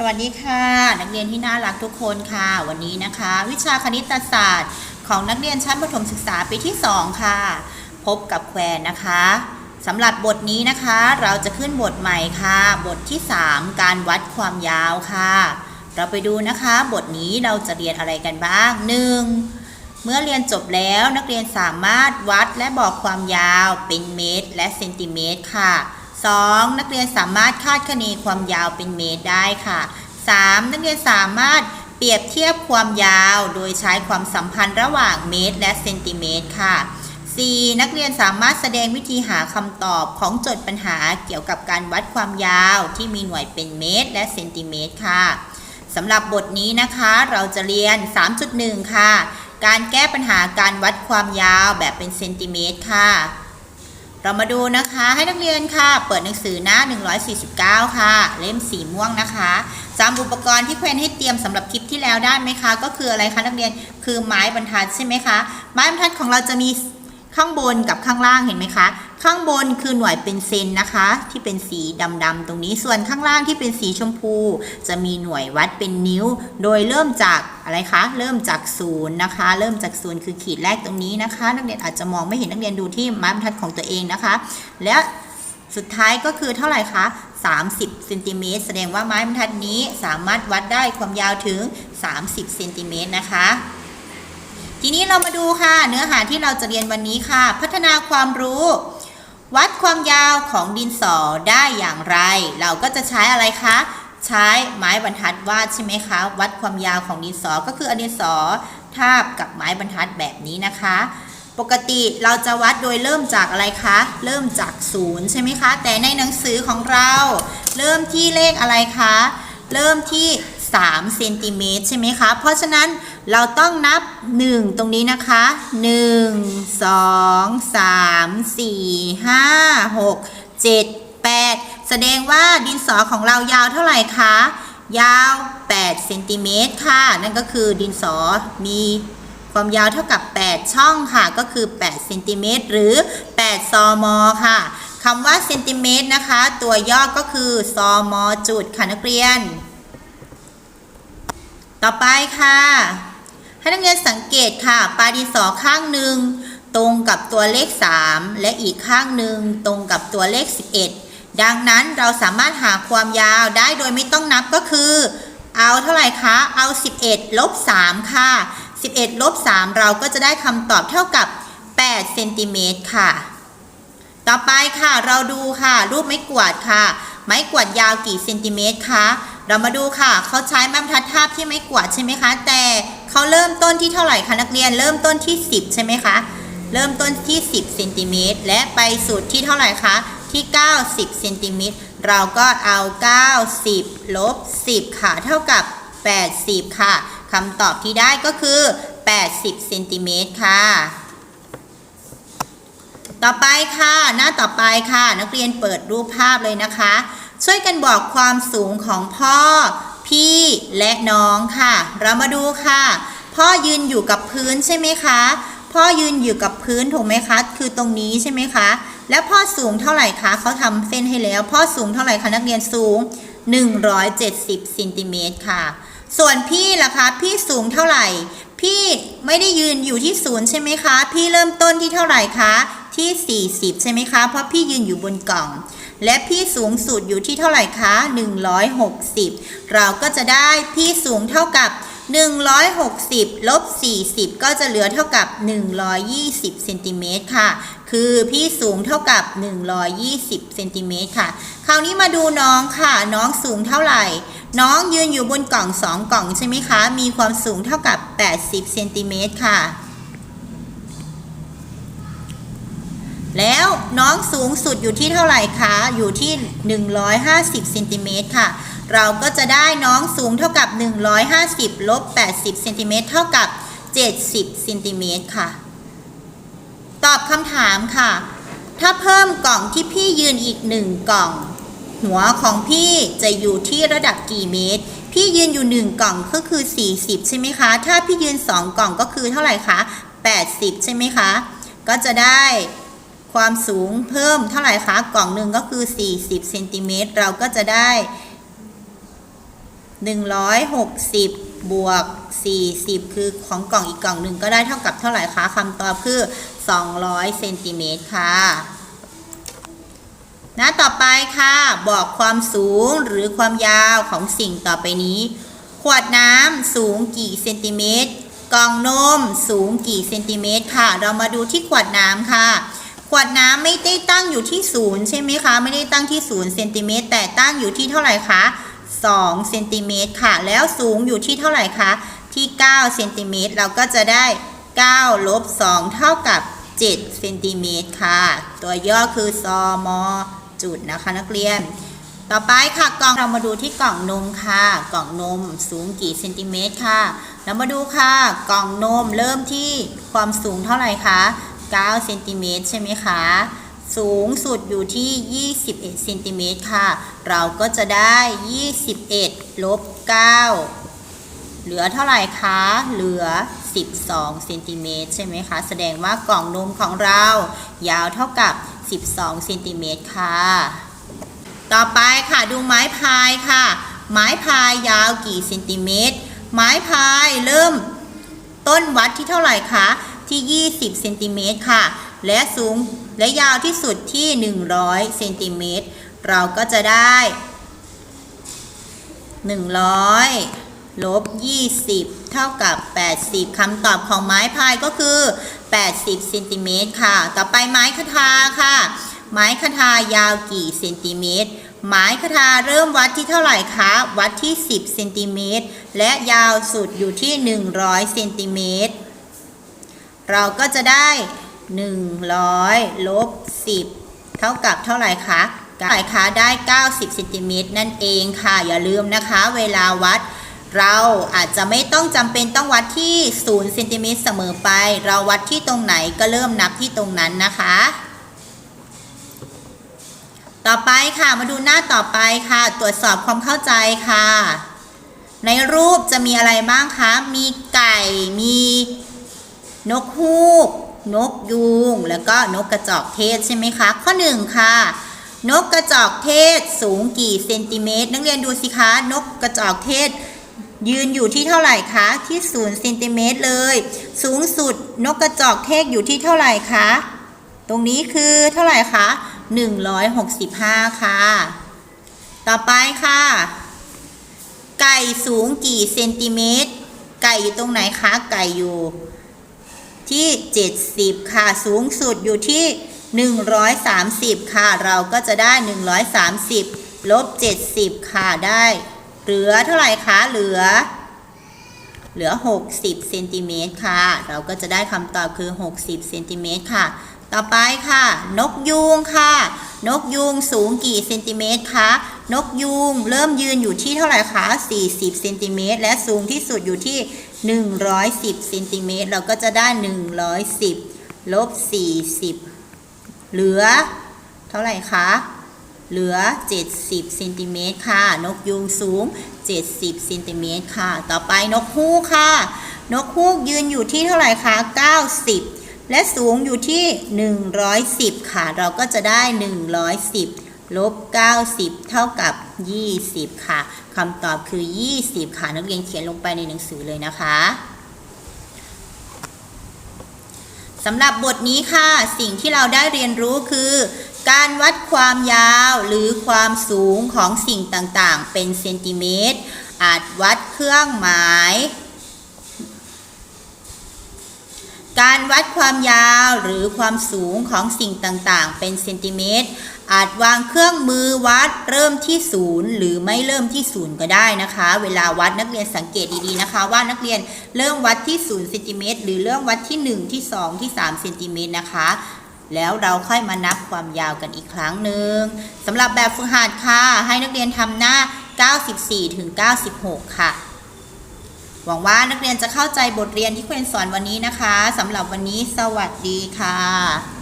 สวัสดีค่ะ นักเรียนที่น่ารักทุกคนค่ะ วันนี้นะคะ วิชาคณิตศาสตร์ของนักเรียนชั้นประถมศึกษาปีที่ 2 ค่ะ พบกับแควนะคะสำหรับบทนี้นะคะ เราจะขึ้นบทใหม่ค่ะ บทที่ 3 การวัดความยาวค่ะ เราไปดูนะคะ บทนี้เราจะเรียนอะไรกันบ้าง 1. เมื่อเรียนจบแล้วนักเรียนสามารถวัดและบอกความยาวเป็นเมตร และเซนติเมตรค่ะ 2. นักเรียนสามารถคาดคะเนความยาวเป็นเมตรได้ค่ะ 3. นักเรียนสามารถเปรียบเทียบความยาวโดยใช้ความสัมพันธ์ระหว่างเมตรและเซนติเมตรค่ะ 4. นักเรียนสามารถแสดงวิธีหาคำตอบของโจทย์ปัญหาเกี่ยวกับการวัดความยาวที่มีหน่วยเป็นเมตรและเซนติเมตรค่ะสำหรับบทนี้นะคะเราจะเรียน 3.1 ค่ะ การแก้ปัญหาการวัดความยาวแบบเป็นเซนติเมตรค่ะ เรามาดูนะคะให้นักเรียนค่ะ เปิดหนังสือหน้า 149 ค่ะ เล่มสีม่วงนะคะจำอุปกรณ์ที่แควนให้เตรียมสำหรับคลิปที่แล้วได้ไหมคะ ก็คืออะไรคะนักเรียนคือไม้บรรทัดใช่ไหมคะ ไม้บรรทัดของเราจะมีข้างบนกับข้างล่างเห็นไหมคะ ข้างบนคือหน่วยเป็นเซนนะคะ ที่เป็นสีดำๆตรงนี้ ส่วนข้างล่างที่เป็นสีชมพู จะมีหน่วยวัดเป็นนิ้ว โดยเริ่มจากอะไรคะ เริ่มจากศูนย์นะคะ เริ่มจากศูนย์คือขีดแรกตรงนี้นะคะ นักเรียนอาจจะมองไม่เห็นนักเรียนดูที่ไม้บรรทัดของตัวเองนะคะ และสุดท้ายก็คือเท่าไหร่คะ 30เซนติเมตรแสดงว่าไม้บรรทัดนี้สามารถวัดได้ความยาวถึง 30เซนติเมตรนะคะทีนี้เรามาดูค่ะ เนื้อหาที่เราจะเรียนวันนี้ค่ะ พัฒนาความรู้ วัดความยาวของดินสอได้อย่างไร เราก็จะใช้อะไรคะ ใช้ไม้บรรทัดวาดใช่ไหมคะ วัดความยาวของดินสอก็คืออดินสอทาบกับไม้บรรทัดแบบนี้นะคะ ปกติเราจะวัดโดยเริ่มจากอะไรคะ เริ่มจากศูนย์ใช่ไหมคะ แต่ในหนังสือของเรา เริ่มที่เลขอะไรคะ เริ่มที่ 3เซนติเมตรใช่ไหมคะ เพราะฉะนั้นเราต้องนับ 1 ตรงนี้นะคะ 1 2 3 4 5 6 7 8 แสดงว่าดินสอของเรายาวเท่าไหร่คะ ยาว 8 เซนติเมตรค่ะ นั่นก็คือดินสอมีความยาวเท่ากับ 8 ช่องค่ะ ก็คือ 8 เซนติเมตรหรือ 8 ซม ค่ะคำว่าเซนติเมตรนะคะ ตัวย่อก็คือซมจุดค่ะนักเรียน ต่อไปค่ะ ให้นักเรียนสังเกตค่ะปลายดินสอข้างหนึ่งตรงกับตัวเลข 3 และอีกข้างหนึ่งตรงกับตัวเลข 11 ดังนั้นเราสามารถหาความยาวได้โดยไม่ต้องนับก็คือ เอาเท่าไหร่คะ เอา 11ลบ3ค่ะ 11ลบ3เราก็จะได้คำตอบเท่ากับ8เซนติเมตรค่ะ ต่อไปค่ะเราดูค่ะ รูปไม้กวาดค่ะ ไม้กวาดยาวกี่เซนติเมตรคะ เรามาดูค่ะ เขาใช้ไม้บรรทัดทาบที่ไม้กวาดใช่ไหมคะ แต่เขาเริ่มต้นที่เท่าไหร่คะนักเรียน เริ่มต้นที่ 10 ใช่ไหมคะ เริ่มต้นที่ 10เซนติเมตรและไปสุดที่เท่าไหร่คะ ที่ 90เซนติเมตร เราก็เอา 90ลบ10 ค่ะ เท่ากับ 80 ค่ะคำตอบที่ได้ก็คือ 80เซนติเมตรค่ะต่อไปค่ะ หน้าต่อไปค่ะ นักเรียนเปิดรูปภาพเลยนะคะ ช่วยกันบอกความสูงของพ่อ พี่และน้องค่ะ เรามาดูค่ะ พ่อยืนอยู่กับพื้นใช่ไหมคะ พ่อยืนอยู่กับพื้นถูกไหมคะ คือตรงนี้ใช่ไหมคะ แล้วพ่อสูงเท่าไหร่คะเขาทำเส้นให้แล้ว พ่อสูงเท่าไหร่คะนักเรียนสูง 170เซนติเมตรค่ะ ส่วนพี่ล่ะคะ พี่สูงเท่าไหร่ พี่ไม่ได้ยืนอยู่ที่ศูนย์ใช่ไหมคะ พี่เริ่มต้นที่เท่าไหร่คะ ที่ 40 ใช่ไหมคะ เพราะพี่ยืนอยู่บนกล่อง และพี่สูงสุดอยู่ที่เท่าไหร่คะ 160 เราก็จะได้พี่สูงเท่ากับ 160 ลบ 40 ก็จะเหลือเท่ากับ 120 เซนติเมตรค่ะ คือพี่สูงเท่ากับ 120 เซนติเมตรค่ะ คราวนี้มาดูน้องค่ะ น้องสูงเท่าไหร่ น้องยืนอยู่บนกล่อง 2 กล่องใช่ไหมคะ มีความสูงเท่ากับ 80 เซนติเมตรค่ะ แล้วน้องสูงสุดอยู่ที่เท่าไหร่คะ อยู่ที่ 150เซนติเมตรค่ะ เราก็จะได้น้องสูงเท่ากับ 150ลบ80เซนติเมตรเท่ากับ 70เซนติเมตรค่ะ ตอบคำถามค่ะ ถ้าเพิ่มกล่องที่พี่ยืนอีกหนึ่งกล่อง หัวของพี่จะอยู่ที่ระดับกี่เมตร พี่ยืนอยู่หนึ่งกล่องก็คือ 40 ใช่ไหมคะ ถ้าพี่ยืนสองกล่องก็คือเท่าไหร่คะ 80 ใช่ไหมคะ ก็จะได้ ความสูงเพิ่มเท่าไหร่คะ กล่องหนึ่งก็คือ 40เซนติเมตรเราก็จะได้ 160 บวก 40 คือของกล่องอีกกล่องหนึ่งก็ได้เท่ากับเท่าไหร่คะคำตอบคือ 200เซนติเมตรค่ะหน้าต่อไปค่ะ บอกความสูงหรือความยาวของสิ่งต่อไปนี้ ขวดน้ำสูงกี่เซนติเมตร กล่องนมสูงกี่เซนติเมตรค่ะ เรามาดูที่ขวดน้ำค่ะ ขวดน้ำไม่ได้ตั้งอยู่ที่ศูนย์ใช่ไหมคะ ไม่ได้ตั้งที่ศูนย์เซนติเมตรแต่ตั้งอยู่ที่เท่าไหร่คะ2เซนติเมตรค่ะ แล้วสูงอยู่ที่เท่าไหร่คะ ที่9เซนติเมตรเราก็จะได้9ลบ2เท่ากับ7เซนติเมตรค่ะ ตัวย่อคือซอมอจุดนะคะนักเรียน ต่อไปค่ะกล่องเรามาดูที่กล่องนมค่ะ กล่องนมสูงกี่เซนติเมตรค่ะ เรามาดูค่ะ กล่องนมเริ่มที่ความสูงเท่าไหร่คะ 9เซนติเมตรใช่ไหมคะสูงสุดอยู่ที่ 21เซนติเมตรค่ะ เราก็จะได้ 21ลบ9เหลือเท่าไหร่คะ เหลือ 12เซนติเมตรใช่ไหมคะ แสดงว่ากล่องนมของเรา ยาวเท่ากับ 12เซนติเมตรค่ะ ต่อไปค่ะดูไม้พายค่ะ ไม้พายยาวกี่เซนติเมตร ไม้พายเริ่มต้นวัดที่เท่าไหร่คะ ที่ 20เซนติเมตรค่ะ และสูงและยาวที่สุดที่ 100เซนติเมตรเราก็จะได้ 100ลบ20 เท่ากับ 80คำตอบของไม้พายก็คือ 80เซนติเมตรค่ะ ต่อไปไม้คทาค่ะ ไม้คทายาวกี่เซนติเมตรไม้คทาเริ่มวัดที่เท่าไหร่คะ วัดที่ 10เซนติเมตรและยาวสุดอยู่ที่ 100เซนติเมตร เราก็จะได้ 100ลบ10 เท่ากับเท่าไหร่คะเท่าไหร่คะได้ 90เซนติเมตรนั่นเองค่ะ อย่าลืมนะคะ เวลาวัด เราอาจจะไม่ต้องจำเป็นต้องวัดที่0เซนติเมตรเสมอไป เราวัดที่ตรงไหนก็เริ่มนับที่ตรงนั้นนะคะ ต่อไปค่ะมาดูหน้าต่อไปค่ะ ตรวจสอบความเข้าใจค่ะในรูปจะมีอะไรบ้างคะ มีไก่ มี นกฮูก นกยูง แล้วก็นกกระจอกเทศใช่ไหมคะ ข้อหนึ่งค่ะ นกกระจอกเทศสูงกี่เซนติเมตร นักเรียนดูสิคะ นกกระจอกเทศ ยืนอยู่ที่เท่าไหร่คะ ที่ศูนย์เซนติเมตรเลย สูงสุดนกกระจอกเทศอยู่ที่เท่าไหร่คะ ตรงนี้คือเท่าไหร่คะ 165 ค่ะ ต่อไปค่ะ ไก่สูงกี่เซนติเมตร ไก่อยู่ตรงไหนคะ ไก่อยู่ ที่ 70 ค่ะ สูงสุดอยู่ที่ 130 ค่ะ เราก็จะได้ 130 ลบ 70 ค่ะ ได้ เหลือเท่าไหร่คะ เหลือ เหลือ 60 เซนติเมตรค่ะ เราก็จะได้คำตอบคือ 60 เซนติเมตรค่ะ ต่อไปค่ะ นกยูงค่ะ นกยูงสูงกี่เซนติเมตรคะ นกยูงเริ่มยืนอยู่ที่เท่าไหร่คะ 40 เซนติเมตรและสูงที่สุดอยู่ที่ 110เซนติเมตรเราก็จะได้ 110ลบ40 เหลือ เท่าไหร่คะ เหลือ 70เซนติเมตรค่ะ นกยูงสูง 70เซนติเมตรค่ะ ต่อไปนกฮูกค่ะ นกฮูกยืนอยู่ที่เท่าไหร่คะ 90 และสูงอยู่ที่ 110 ค่ะ เราก็จะได้ 110ลบ90 เท่ากับ 20 ค่ะคำตอบคือ 20 ค่ะนักเรียนเขียนลงไปในหนังสือเลยนะคะสำหรับบทนี้ค่ะ สิ่งที่เราได้เรียนรู้คือ การวัดความยาวหรือความสูงของสิ่งต่างๆ เป็นเซนติเมตร อาจวัดเครื่องหมายการวัดความยาวหรือความสูงของสิ่งต่างๆ เป็นเซนติเมตร อาจวางเครื่องมือวัดเริ่มที่ศูนย์หรือไม่เริ่มที่ศูนย์ก็ได้นะคะ เวลาวัดนักเรียนสังเกตดีๆนะคะ ว่านักเรียนเริ่มวัดที่ศูนย์เซนติเมตรหรือเริ่มวัดที่ 1 ที่ 2 ที่3เซนติเมตรนะคะแล้วเราค่อยมานับความยาวกันอีกครั้งหนึ่งสำหรับแบบฝึกหัดค่ะ ให้นักเรียนทำหน้า 94 ถึง 96 ค่ะ หวังว่านักเรียนจะเข้าใจบทเรียนที่ครูสอนวันนี้นะคะสำหรับวันนี้สวัสดีค่ะ